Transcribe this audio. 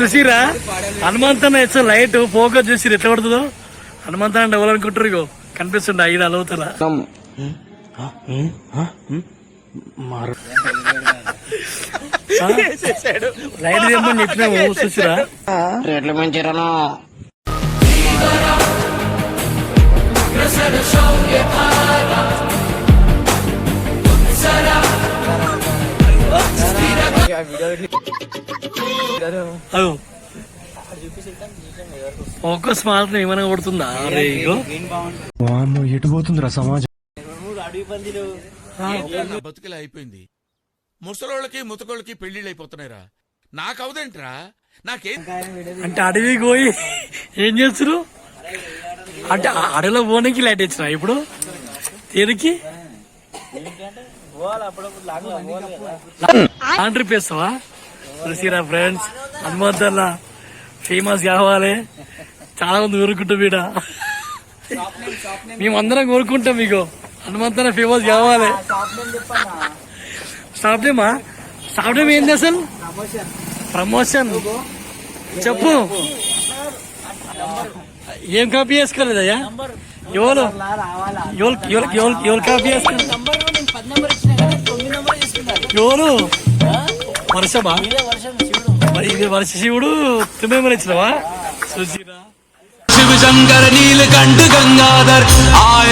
చూసిరా? హనుమంతన్న ఇచ్చే light focus చూసిరు? ఎట్లా పడుతుందో? హనుమంతన్న అంటే ఎవరు అనుకుంటారు ఇగో? కనిపిస్తుండ ఐదు అలవుతల లైట్ తెమ్మని చెప్పినాము చూసిరా? రేట్లు అదో. ఫోకస్ మాత్రం ఏమైనా కొడుతుందా? అరే ఇగో. నా బతుకులే అయిపోయింది. ముసలోళ్ళకి ముతకోళ్ళకి పెళ్ళిళ్ళు అయిపోతున్నాయిరా నాకవదేంట్రా? నాకేం అంటే అడవి పోయి ఏం చేస్తారు? అంటే అడవిలో పోనీకి లైట్ ఇచ్చిన ఇప్పుడు? దేనికి? లాంగ్ ట్రిప్ వేస్తావా చూసిరా ఫ్రెండ్స్ హనుమంతల్లా ఫేమస్ కావాలి. చాలా మంది కోరుకుంటాం వీడ మేమందరం కోరుకుంటాం మీకు. హనుమంతన ఫేమస్ కావాలి. స్టాప్ నేమా స్టాప్ నేమ్ ఏంది అసలు? ప్రమోషన్ చెప్పు. ఏం కాపీ చేసుకోలేదయ్యా? ఎవరు? ఎవరు ఎవరు ఎవరు ఎవరు కాపీ చేసుకోలేదు ఎవరు? వర్షమా? మరి ఇది వర్ష శివుడు తుమ్మేమనిచ్చినవా చూసిరా శివ శంకర నీలకంఠ గంగాధర్ ఆయ